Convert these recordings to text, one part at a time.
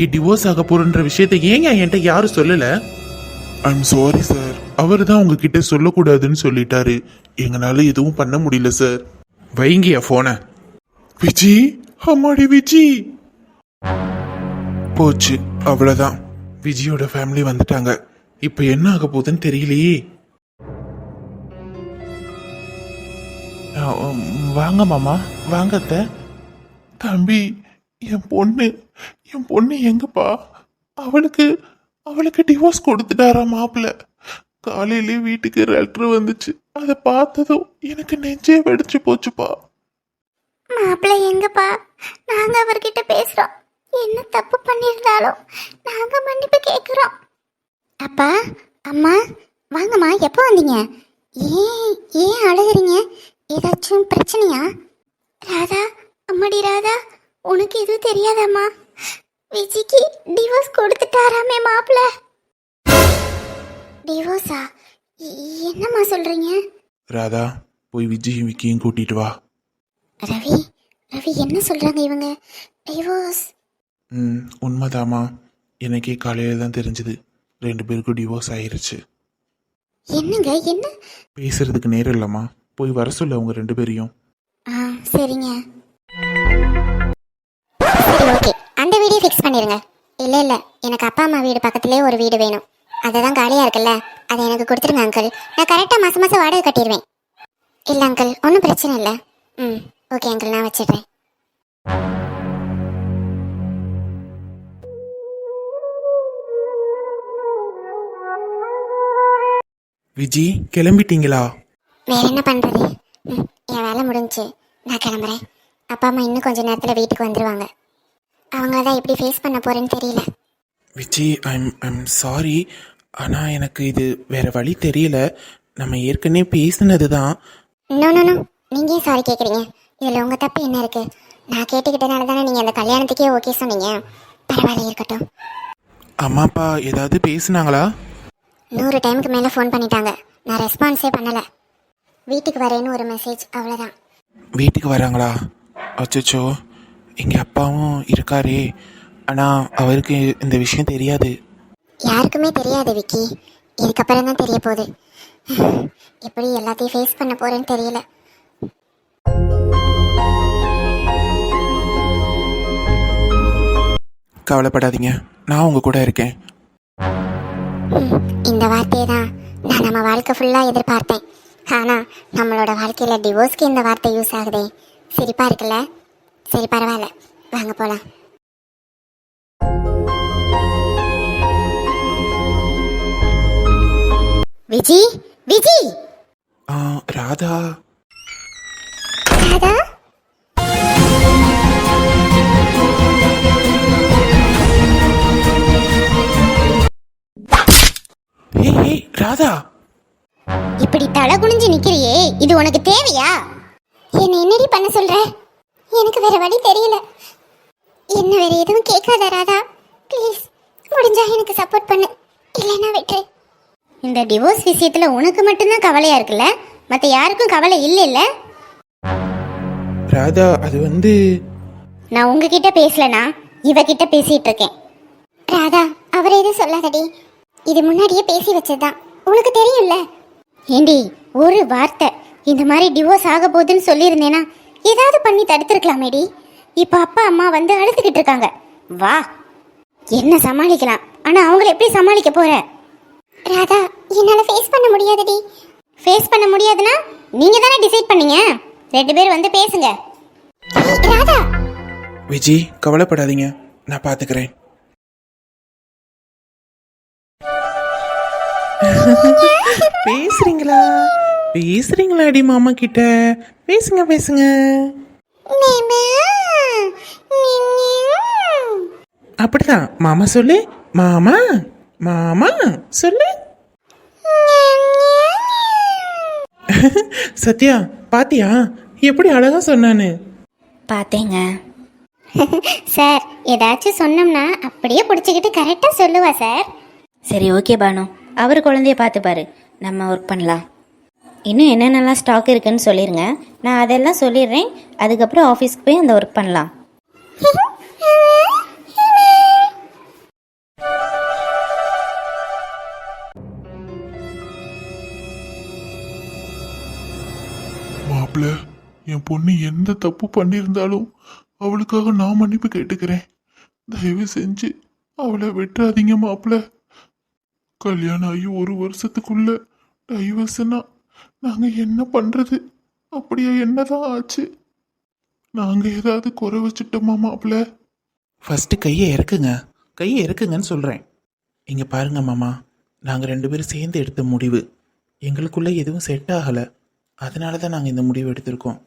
விக்கிக்கு divorce ஆக போறன்ற விஷயத்தை ஏங்க என்கிட்ட யாரும் சொல்லல? ஐம் சாரி சார் அவர் தான் உங்ககிட்ட சொல்லக்கூடாதுன்னு சொல்லிட்டாரு. எங்களால எதுவும் பண்ண முடியல சார் வைங்கிய போன விஜி அம்மாடி விஜி. போச்சு அவ்வளவுதான். விஜயோட ஃபேமிலி வந்துட்டாங்க. இப்ப என்ன ஆக போகுதுன்னு தெரியலையே. வாங்க மாமா. வாங்க அத்தை. தம்பி என் பொண்ணு என் பொண்ணு எங்கப்பா? அவளுக்கு அவளுக்கு டிவோர்ஸ் கொடுத்துட்டாரா மாப்பிள்ள? காலையிலே வீட்டுக்கு லெட்டர் வந்துச்சு. அதை பார்த்ததும் எனக்கு நெஞ்சே வெடிச்சு போச்சுப்பா. மாப்பிள எங்கப்பா? நாங்க அவர்கிட்ட பேசுறோம். என்ன தப்பு பண்ணியிருந்தாலும் நாங்க மன்னிப்பு கேட்குறோம் அப்பா அம்மா வாங்கம்மா எப்போ வந்தீங்க? ஏன் ஏன் அழுகுறீங்க? ஏதாச்சும் பிரச்சனையா? ராதா அம்மாடி ராதா உனக்கு எதுவும் தெரியாதாம்மா? விஜிக்கு டிவோர்ஸ் கொடுத்துட்டாராமே மாப்பிள்ள டிவோர்ஸா என்னம்மா சொல்றீங்க? ராதா போய் விஜயும் விக்கியும் கூட்டிட்டு வா. ரவி ரவி என்ன சொல்றாங்க இவங்க? டிவோர்ஸ் ம் உண்மைதாம்மா. எனக்கே காலையில தான் தெரிஞ்சது. ரெண்டு பேருக்கும் டிவோர்ஸ் ஆயிருச்சு. என்னங்க என்ன? பேசுறதுக்கு நேரம் இல்லைம்மா. போய் வர சொல்ல அவங்க ரெண்டு பேரையும். ஃபிக்ஸ் பண்ணிருங்க. இல்ல இல்ல. எனக்கு அப்பா அம்மா வீடு பக்கத்துலயே ஒரு வீடு வேணும். அதுதான் காலியா இருக்குல்ல. அதை எனக்கு கொடுத்துருங்க அங்கிள் நான் கரெக்டா மாசம் மாசம் வாடகை கட்டிடுவேன். இல்ல அங்கிள் ஒன்றும் பிரச்சனை இல்லை. ம். ஓகே அங்கிள் நான் வச்சிடுறேன். விஜி கிளம்பிட்டீங்களா? வேற என்ன பண்றது? ம், என் வேலை முடிஞ்சுச்சு நான் கிளம்புறேன். அப்பா அம்மா இன்னும் கொஞ்ச நேரத்துல வீட்டுக்கு வந்துருவாங்க. அவங்கள தான் எப்படி ஃபேஸ் பண்ண போறேன்னு தெரியல. விஜி ஐம் ஐம் சாரி ஆனால் எனக்கு இது வேற வழி தெரியல. நம்ம ஏற்கனவே பேசினது தான் நோ நோ நோ நீங்க ஏன் சாரி கேட்குறீங்க இதில் உங்கள் தப்பு என்ன இருக்கு? நான் கேட்டுக்கிட்டனால தானே நீங்கள் அந்த கல்யாணத்துக்கே ஓகே சொன்னீங்க. பரவாயில்ல இருக்கட்டும். அம்மா அப்பா ஏதாவது பேசுனாங்களா? நூறு டைமுக்கு மேலே ஃபோன் பண்ணிட்டாங்க. நான் ரெஸ்பான்ஸே பண்ணலை. வீட்டுக்கு வரேன்னு ஒரு மெசேஜ் அவ்வளோதான் வீட்டுக்கு வராங்களா? அச்சோ எங்கள் அப்பாவும் இருக்காரே. ஆனால் அவருக்கு இந்த விஷயம் தெரியாது. யாருக்குமே தெரியாது விக்கி. இதுக்கப்புறம் தான் தெரிய போகுது. எப்படி எல்லாத்தையும் ஃபேஸ் பண்ண போறேன்னு தெரியல. கவலைப்படாதீங்க. நான் உங்க கூட இருக்கேன். இந்த வார்த்தையை தான் நான் நம்ம வாழ்க்கை ஃபுல்லாக எதிர்பார்த்தேன். ஆனால் நம்மளோட வாழ்க்கையில் டிவோர்ஸ்க்கு இந்த வார்த்தை யூஸ் ஆகுதே. சிரிப்பா இருக்குல்ல? சரி பரவாயில்ல. வாங்க போகலாம் விஜி விஜி! ஆ, ராதா. ராதா? ஏய் ராதா. இப்படி தலை குனிஞ்சு நிக்கிறியே இது உனக்கு தேவையா? என்ன என்னடி பண்ண சொல்ற? எனக்கு வேற வழி தெரியல. என்ன வேற எதுவும் கேட்காத ராதா. ப்ளீஸ் முடிஞ்சா எனக்கு சப்போர்ட் பண்ணு. இல்லைன்னா விட்டுரு. இந்த டிவோர்ஸ் விஷயத்துல உனக்கு மட்டும்தான் கவலையா இருக்குல்ல? மத்த யாருக்கும் கவலை இல்லை இல்ல ராதா அது வந்து நான் உங்ககிட்ட பேசலனா இவகிட்ட பேசிட்டு இருக்கேன். ராதா அவர் எதுவும் சொல்லாதடி. இது முன்னாடியே பேசி வச்சதுதான். உனக்கு தெரியும்ல? ஏண்டி ஒரு வார்த்தை. இந்த மாதிரி டிவோர்ஸ் ஆக போகுதுன்னு சொல்லியிருந்தேனா ஏதாவது பண்ணி தடுத்துருக்கலாமேடி. இப்போ அப்பா அம்மா வந்து அழுதுகிட்டு இருக்காங்க வா. என்ன சமாளிக்கலாம்? ஆனா அவங்கள எப்படி சமாளிக்க போற? ராதா என்னால ஃபேஸ் பண்ண முடியாதடி. ஃபேஸ் பண்ண முடியாதுன்னா நீங்க தானே டிசைட் பண்ணீங்க? ரெண்டு பேரும் வந்து பேசுங்க. ராதா. விஜி கவலைப்படாதீங்க. நான் பாத்துக்கிறேன். பேசுறீங்களா? பேசுறீங்களாடி மாமா கிட்ட பேசுங்க பேசுங்க. அப்படிதான். மாமா சொல்லு. மாமா மாமா சொல்லு. சத்யா பாத்தியா? எப்படி அழகா சொன்னானு பார்த்தேங்க சார் ஏதாச்சும் சொன்னோம்னா அப்படியே பிடிச்சிக்கிட்டு கரெக்டாக சொல்லுவா சார். சரி ஓகே பானு. அவர் குழந்தைய பார்த்துப்பாரு நம்ம ஒர்க் பண்ணலாம். இன்னும் என்னென்னலாம் ஸ்டாக் இருக்குன்னு சொல்லிடுங்க நான் அதெல்லாம் சொல்லிடுறேன். அதுக்கப்புறம் ஆஃபீஸ்க்கு போய் அந்த ஒர்க் பண்ணலாம். மாப்பிள்ள என் பொண்ணு எந்த தப்பு பண்ணியிருந்தாலும் அவளுக்காக நான் மன்னிப்பு கேட்டுக்கிறேன். தயவு செஞ்சு அவளை விட்டுறாதீங்க மாப்பிள்ள கல்யாணம் ஆகி ஒரு வருஷத்துக்குள்ள டைவர்ஸ்னா நாங்க என்ன பண்றது? அப்படியே என்னதான் ஆச்சு? நாங்க ஏதாவது குறை வச்சுட்டோமா மாப்பிள்ள? ஃபஸ்ட்டு கையை இறக்குங்க. கையை இறக்குங்கன்னு சொல்கிறேன் இங்கே பாருங்க மாமா. நாங்கள் ரெண்டு பேரும் சேர்ந்து எடுத்த முடிவு. எங்களுக்குள்ளே எதுவும் செட் ஆகலை. அதனால தான் நாங்கள் இந்த முடிவு எடுத்திருக்கோம்.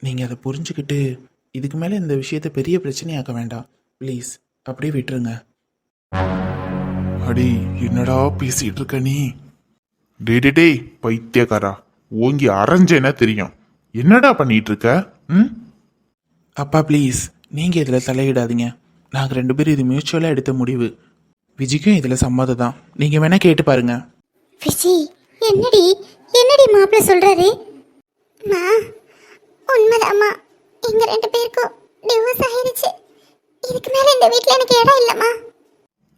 நீங்கள் அதை புரிஞ்சுக்கிட்டு இதுக்கு மேலே இந்த விஷயத்தை பெரிய பிரச்சனையாக்க வேண்டாம். ப்ளீஸ் அப்படியே விட்டுருங்க. அடி என்னடா பேசிட்டு இருக்க நீ? டே டே டேய் பைத்தியக்காரா. ஓங்கி அரைஞ்சேன்னா தெரியும். என்னடா பண்ணிட்டு இருக்க ம்? அப்பா ப்ளீஸ். நீங்கள் இதில் தலையிடாதீங்க. நாங்கள் ரெண்டு பேரும் இது மியூச்சுவலாக எடுத்த முடிவு. விஜிக்கும் இதில் சம்மதம் தான். நீங்கள் வேணால் கேட்டு பாருங்க. விஜி என்னடி? என்னடி மாப்பிள்ள சொல்றாரு? மா உண்மைதாம்மா. எங்க ரெண்டு பேருக்கும் டிவோர்ஸ் ஆயிருச்சு. இதுக்கு மேல இந்த வீட்ல எனக்கு இடம் இல்லம்மா.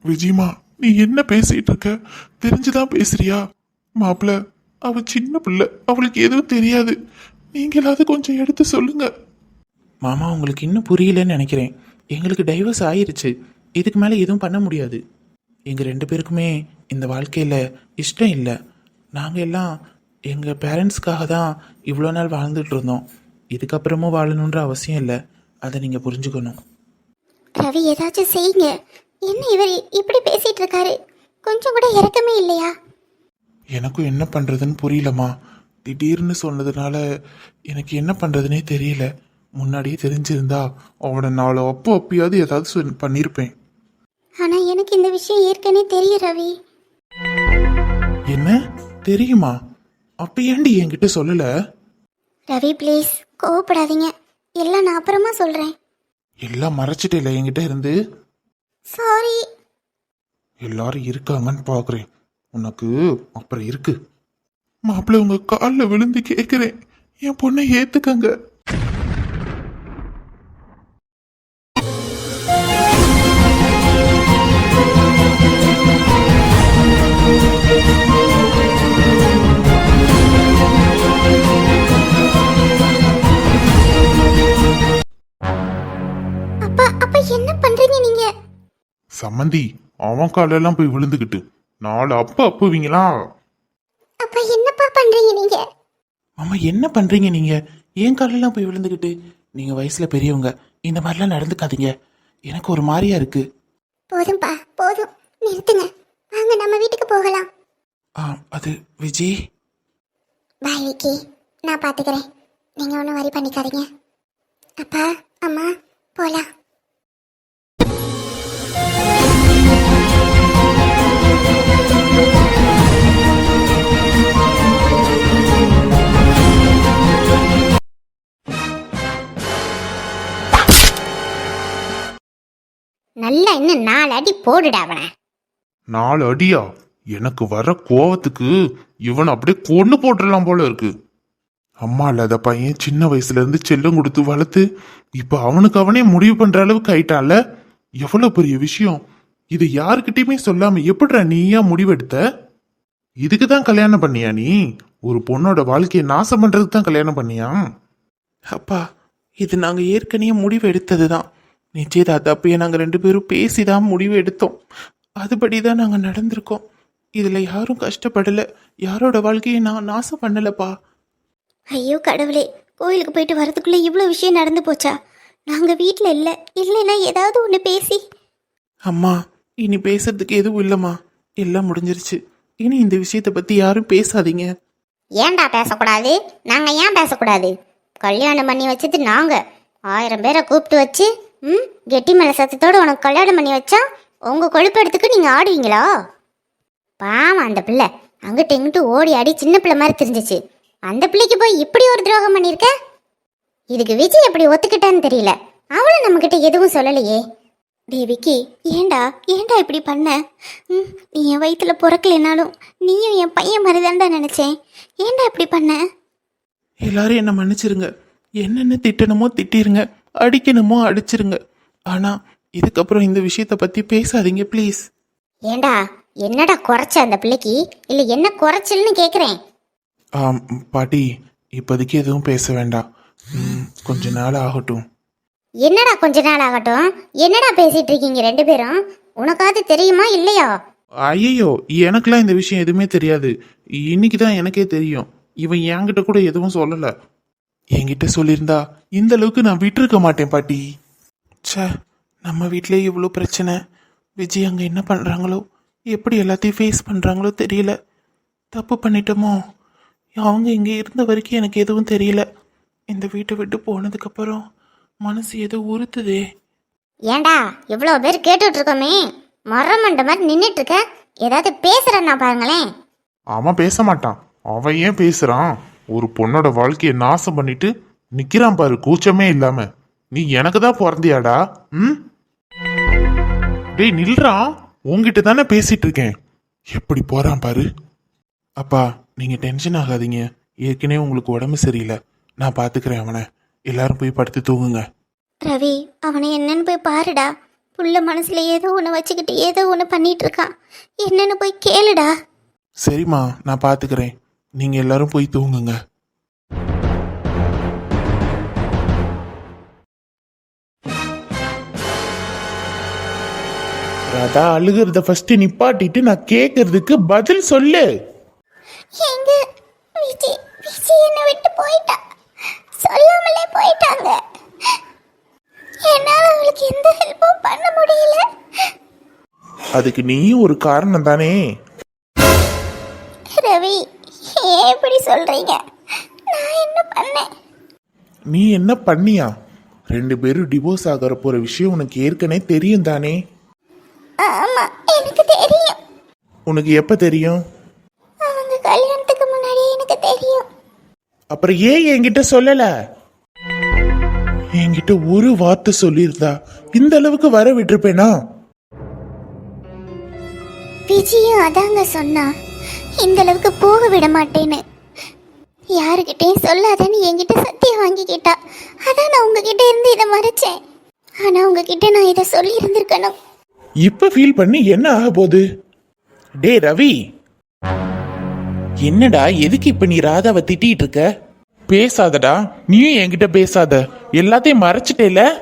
விஜயமா நீ என்ன பேசிட்டு இருக்க தெரிஞ்சுதான் பேசுறியா? மாப்பிள்ள அவ சின்ன பிள்ளை. அவளுக்கு எதுவும் தெரியாது. நீங்களாவது கொஞ்சம் எடுத்து சொல்லுங்க. மாமா உங்களுக்கு இன்னும் புரியலன்னு நினைக்கிறேன். எங்களுக்கு டைவர்ஸ் ஆயிருச்சு. இதுக்கு மேலே எதுவும் பண்ண முடியாது. எங்கள் ரெண்டு பேருக்குமே இந்த வாழ்க்கையில் இஷ்டம் இல்லை. நாங்கள் எல்லாம் எங்கள் பேரண்ட்ஸ்க்காக தான் இவ்வளோ நாள் வாழ்ந்துட்டு இருந்தோம். இதுக்கப்புறமும் வாழணுன்ற அவசியம் இல்லை. அதை நீங்கள் புரிஞ்சுக்கணும். ரவி ஏதாச்சும் செய்யுங்க. என்ன இவர் இப்படி பேசிட்டு இருக்காரு? கொஞ்சம் கூட இறக்கமே இல்லையா? எனக்கும் என்ன பண்றதுன்னு புரியலம்மா. திடீர்னு சொன்னதுனால எனக்கு என்ன பண்றதுனே தெரியல. முன்னாடியே தெரிஞ்சிருந்தா அவனை நாலு அப்போ அப்பயாவது ஏதாவது பண்ணியிருப்பேன் ஆனா எனக்கு இந்த விஷயம் ஏற்கனவே தெரியும் ரவி. என்ன? தெரியுமா? அப்ப ஏன்டி என்கிட்ட சொல்லல? ரவி ப்ளீஸ் கோவப்படாதீங்க. எல்லாம் நான் அப்புறமா சொல்றேன். எல்லாம் மறைச்சிட்டே இல்லை என்கிட்ட இருந்து? சாரி எல்லாரும் இருக்காங்கன்னு பாக்குறேன். உனக்கு அப்புறம் இருக்கு. மாப்பிள்ளை உங்க காலில் விழுந்து கேட்குறேன் என் பொண்ணை ஏத்துக்கங்க. சம்மந்தி அவன் காலெல்லாம் போய் விழுந்துக்கிட்டு நாலு அப்ப அப்புவீங்களா? அப்பா என்னப்பா பண்றீங்க நீங்க? மாமா என்ன பண்ணுறீங்க நீங்கள் ஏன் காலெல்லாம் போய் விழுந்துக்கிட்டு நீங்கள் வயசில் பெரியவங்க இந்த மாதிரிலாம் நடந்துக்காதீங்க. எனக்கு ஒரு மாதிரியா இருக்குது போதும்பா போதும். நிறுத்துங்க. வாங்க நம்ம வீட்டுக்கு போகலாம். ஆ அது விஜய் பாய் விக்கி. நான் பாத்துக்கிறேன். நீங்க ஒன்றும் வரி பண்ணிக்காதீங்க. அப்பா அம்மா போலாம். இன்னும் நாலு அடி போடுடா அவனை. நாலு அடியா? எனக்கு வர கோவத்துக்கு இவன் அப்படியே கொண்டு போட்டுடலாம் போல இருக்கு. அம்மா இல்லாத பையன் சின்ன வயசுல இருந்து செல்லம் கொடுத்து வளர்த்து இப்ப அவனுக்கு அவனே முடிவு பண்ற அளவுக்கு ஆயிட்டான்ல? எவ்வளவு பெரிய விஷயம். இது யாருக்கிட்டயுமே சொல்லாம எப்படிடா நீயா முடிவெடுத்த? இதுக்கு தான் கல்யாணம் பண்ணியா நீ? ஒரு பொண்ணோட வாழ்க்கையை நாசம் பண்றதுக்கு தான் கல்யாணம் பண்ணியா? அப்பா இது நாங்கள் ஏற்கனவே முடிவு எடுத்தது தான் நிச்சயதார்த்த அப்பயே நாங்கள் ரெண்டு பேரும் பேசி தான் முடிவு எடுத்தோம். அதுபடி தான் நாங்கள் நடந்திருக்கோம். இதில் யாரும் கஷ்டப்படலை. யாரோட வாழ்க்கையை நான் நாசம் பண்ணலப்பா. ஐயோ கடவுளே கோயிலுக்கு போயிட்டு வரதுக்குள்ள இவ்வளோ விஷயம் நடந்து போச்சா? நாங்கள் வீட்டில் இல்லை. இல்லைன்னா ஏதாவது ஒன்று பேசி. அம்மா இனி பேசுறதுக்கு எதுவும் இல்லைம்மா. எல்லாம் முடிஞ்சிருச்சு. இனி இந்த விஷயத்தை பற்றி யாரும் பேசாதீங்க. ஏன்டா பேசக்கூடாது? நாங்கள் ஏன் பேசக்கூடாது? கல்யாணம் பண்ணி வச்சது நாங்கள் ஆயிரம் பேரை கூப்பிட்டு வச்சு ம்? கெட்டி மேலே சத்தத்தோடு உனக்கு கல்யாணம் பண்ணி வச்சா உங்கள் கொழுப்பெடுத்துக்கு நீங்கள் ஆடுவீங்களா? பாவம் அந்த பிள்ளை. அங்கிட்ட இங்கிட்டு ஓடி ஆடி சின்ன பிள்ளை மாதிரி தெரிஞ்சிச்சு. அந்த பிள்ளைக்கு போய் இப்படி ஒரு துரோகம் பண்ணியிருக்க? இதுக்கு விஜய் எப்படி ஒத்துக்கிட்டான்னு தெரியல. அவளும் நம்மக்கிட்ட எதுவும் சொல்லலையே. தேவிக்கு ஏண்டா ஏண்டா இப்படி பண்ண? ம், நீ என் வயிற்றுல பிறக்கலைனாலும் நீயும் என் பையன் மாதிரி தான்டா நினச்சேன். ஏண்டா இப்படி பண்ண? எல்லாரும் என்னை மன்னிச்சிருங்க. என்னென்ன திட்டணுமோ திட்டிருங்க. அடிக்கணுமோ அடிச்சிருங்க. ஆனால் இதுக்கப்புறம் இந்த விஷயத்தை பற்றி பேசாதீங்க ப்ளீஸ். ஏண்டா என்னடா குறைச்ச அந்த பிள்ளைக்கு? இல்லை என்ன குறைச்சல்னு கேட்குறேன் ஆம், பாட்டி இப்போதைக்கு எதுவும் பேச வேண்டாம். ம், கொஞ்ச நாள் ஆகட்டும். என்னடா கொஞ்ச நாள் ஆகட்டும்? என்னடா பேசிட்டு இருக்கீங்க ரெண்டு பேரும்? உனக்காவது தெரியுமா இல்லையா? ஐயோ எனக்கெல்லாம் இந்த விஷயம் எதுவுமே தெரியாது. இன்னைக்கு தான் எனக்கே தெரியும். இவன் என்கிட்ட கூட எதுவும் சொல்லல. என்கிட்ட சொல்லியிருந்தா இந்த அளவுக்கு நான் விட்டிருக்க மாட்டேன் பாட்டி. ச்சே நம்ம வீட்டிலே இவ்வளோ பிரச்சனை. விஜய் அங்கே என்ன பண்ணுறாங்களோ எப்படி எல்லாத்தையும் ஃபேஸ் பண்ணுறாங்களோ தெரியல. தப்பு பண்ணிட்டோமோ? அவங்க இங்கே இருந்த வரைக்கும் எனக்கு எதுவும் தெரியல. இந்த வீட்டை விட்டு போனதுக்கப்புறம் மனசு ஏதோ உறுத்துதே. ஏன்டா இவ்வளோ பேர் கேட்டுட்டு இருக்கோமே மரமண்ட மாதிரி நின்றுட்டு இருக்க ஏதாவது பேசுறேன்னா பாருங்களேன். அவன் பேச மாட்டான். அவன் ஏன் பேசுறான்? ஒரு பொண்ணோட வாழ்க்கையை நாசம் பண்ணிட்டு நிக்கிறான் பாரு கூச்சமே இல்லாம. நீ எனக்கு தான் பிறந்தியாடா? ம்? டேய் நில்றா உன்கிட்ட தானே பேசிட்டு இருக்கேன். எப்படி போறான் பாரு? அப்பா நீங்க டென்ஷன் ஆகாதீங்க. ஏற்கனவே உங்களுக்கு உடம்பு சரியில்லை. நான் பாத்துக்கிறேன் அவனை. எல்லாரும் போய் படுத்து தூங்குங்க. ரவி அவனை என்னன்னு போய் பாருடா. புள்ள மனசுல ஏதோ ஒன்று வச்சுக்கிட்டு ஏதோ ஒன்று பண்ணிட்டு இருக்கான். என்னன்னு போய் கேளுடா. சரிம்மா நான் பாத்துக்கிறேன். நீங்க எல்லாரும் போய் தூங்குங்க. ராதா அழுகிறத ஃபர்ஸ்ட் நிப்பாட்டிட்டு நான் கேட்கறதுக்கு பதில் சொல்லு. எங்க விஜய் விஜய் என்னை விட்டு போயிட்டா. சொல்லாமலே போயிட்டாங்க. என்னால் அவளுக்கு எந்த ஹெல்ப்பும் பண்ண முடியல. அதுக்கு நீயும் ஒரு காரணம் தானே? ரவி ஏன் இப்படி சொல்றீங்க? நான் என்ன பண்ணேன்? நீ என்ன பண்ணியா? ரெண்டு பேரும் டிவோர்ஸ் ஆகிற போற விஷயம் உனக்கு ஏற்கனவே தெரியும் தானே? ஆமா எனக்கு தெரியும். உனக்கு எப்ப தெரியும்? அவங்க கல்யாணத்துக்கு முன்னாடி எனக்கு தெரியும். அப்புறம் ஏன் என்கிட்ட சொல்லல? என்கிட்ட ஒரு வார்த்தை சொல்லியிருந்தா இந்த அளவுக்கு வர விட்டுருப்பேனா? விஜயும் அதாங்க சொன்னா இந்த அளவுக்கு போக விட மாட்டேன்னு. யாருக்கிட்டையும் சொல்லாதேன்னு என்கிட்ட சத்தியம் வாங்கிக்கிட்டா. அதான் நான் உங்ககிட்ட இருந்து இதை மறைச்சேன். ஆனா உங்ககிட்ட நான் இதை சொல்லி இருந்திருக்கணும் இப்ப ஃபீல் பண்ணி என்ன ஆக போகுது? டே ரவி. என்னடா எதுக்கு இப்ப நீ ராதாவை திட்டிட்டு இருக்க? பேசாதடா நீயும் என்கிட்ட பேசாத. எல்லாத்தையும் மறைச்சிட்டேல?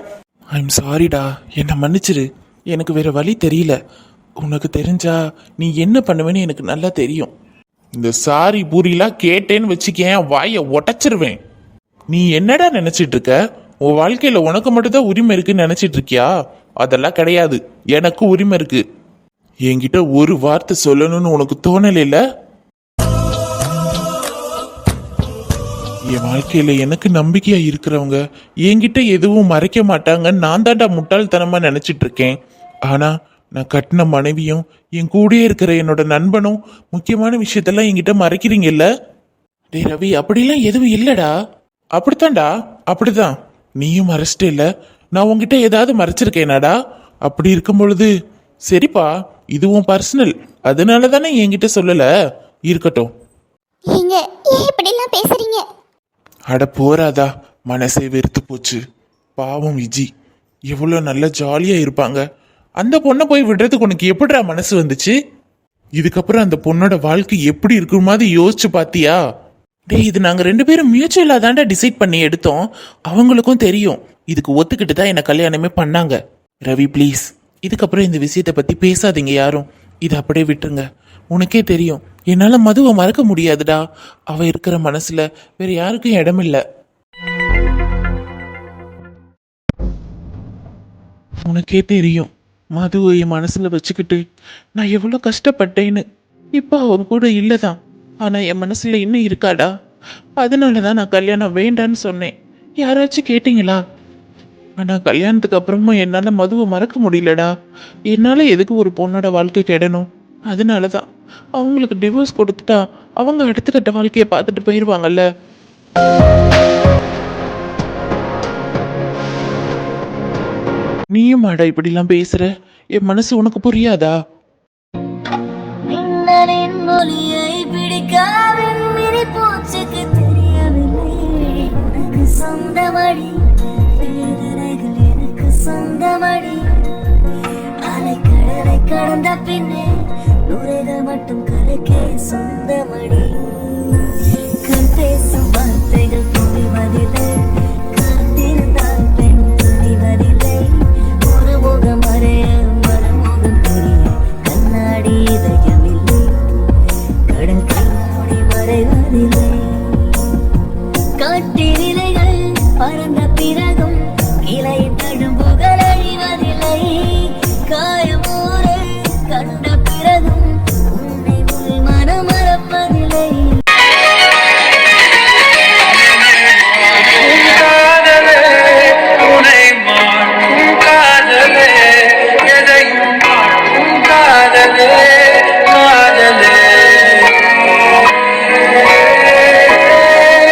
ஐம் சாரிடா என்னை மன்னிச்சிரு. எனக்கு வேற வழி தெரியல. உனக்கு தெரிஞ்சா நீ என்ன பண்ணுவேன்னு எனக்கு நல்லா தெரியும். இந்த சாரி பூரிலாம் கேட்டேன்னு வச்சுக்கேன் வாயை உடச்சிருவேன். நீ என்னடா நினைச்சிட்டு இருக்க? உன் வாழ்க்கையில உனக்கு மட்டும்தான் உரிமை இருக்குன்னு நினைச்சிட்டு இருக்கியா? அதெல்லாம் கிடையாது. எனக்கு உரிமை இருக்கு. என்கிட்ட ஒரு வார்த்தை சொல்லணும்னு உனக்கு தோணலைல என் வாழ்க்கையில எனக்கு நம்பிக்கையா இருக்கிறவங்க என்கிட்ட எதுவும் மறைக்க மாட்டாங்கன்னு நான் தாண்டா முட்டாள்தனமா நினைச்சிட்டு இருக்கேன். ஆனா நான் கட்டின மனைவியும் என் கூடயே இருக்கிற என்னோட நண்பனும் முக்கியமான விஷயத்தெல்லாம் என்கிட்ட மறைக்கிறீங்கல்ல? டேய் ரவி அப்படிலாம் எதுவும் இல்லடா. அப்படித்தான்டா. அப்படிதான். நீயும் மறைச்சிட்டே இல்ல. நான் உன்கிட்ட ஏதாவது மறைச்சிருக்கேனாடா? அப்படி இருக்கும் பொழுது சரிப்பா இதுவும் பர்சனல் அதனால தானே என்கிட்ட சொல்லல. இருக்கட்டும். நீங்க ஏன் இப்படிலாம் பேசுறீங்க? அட போறாதா. மனசே வெறுத்து போச்சு. பாவம் விஜி. எவ்வளோ நல்லா ஜாலியா இருப்பாங்க. அந்த பொண்ணை போய் விடுறதுக்கு உனக்கு எப்படிடா மனசு வந்துச்சு? இதுக்கப்புறம் அந்த பொண்ணோட வாழ்க்கை எப்படி இருக்கிற மாதிரி யோசிச்சு பாத்தியா? டேய் இது நாங்கள் ரெண்டு பேரும் மியூச்சுவலாக தாண்டா டிசைட் பண்ணி எடுத்தோம். அவங்களுக்கும் தெரியும். இதுக்கு ஒத்துக்கிட்டு தான் என்னை கல்யாணமே பண்ணாங்க. ரவி ப்ளீஸ் இதுக்கப்புறம் இந்த விஷயத்தை பற்றி பேசாதீங்க யாரும். இதை அப்படியே விட்டுருங்க. உனக்கே தெரியும். என்னால் மதுவை மறக்க முடியாதுடா. அவ இருக்கிற மனசில் வேற யாருக்கும் இடமில்லை. உனக்கே தெரியும். மதுவை என் மனசில் வச்சுக்கிட்டு நான் எவ்வளோ கஷ்டப்பட்டேன்னு இப்போ அவன் கூட இல்லை தான் ஆனால் என் மனசில் இன்னும் இருக்காடா? அதனால தான் நான் கல்யாணம் வேண்டான்னு சொன்னேன். யாராச்சும் கேட்டிங்களா? ஆனால் கல்யாணத்துக்கு அப்புறமும் என்னால் மதுவை மறக்க முடியலடா. என்னால் எதுக்கு ஒரு பொண்ணோட வாழ்க்கை கெடணும் அதனால தான் அவங்களுக்கு டிவோர்ஸ் கொடுத்துட்டா அவங்க அடுத்த கட்ட வாழ்க்கையை பார்த்துட்டு போயிடுவாங்கல்ல நீயும் மாடா இப்படிலாம் பேசுற? என் மனசு உனக்கு புரியாதா? மொழியை பிடிக்காவின் மினி தெரியவில்லை. சொந்தமடி வேதனைகள் எனக்கு சொந்தமடி. அலைக்கடலை கடந்த பின்னே நுரைகள் மட்டும் கரைக்கே சொந்தமடி. காட்டினிலைகள் பறந்த பிறகும் கிளை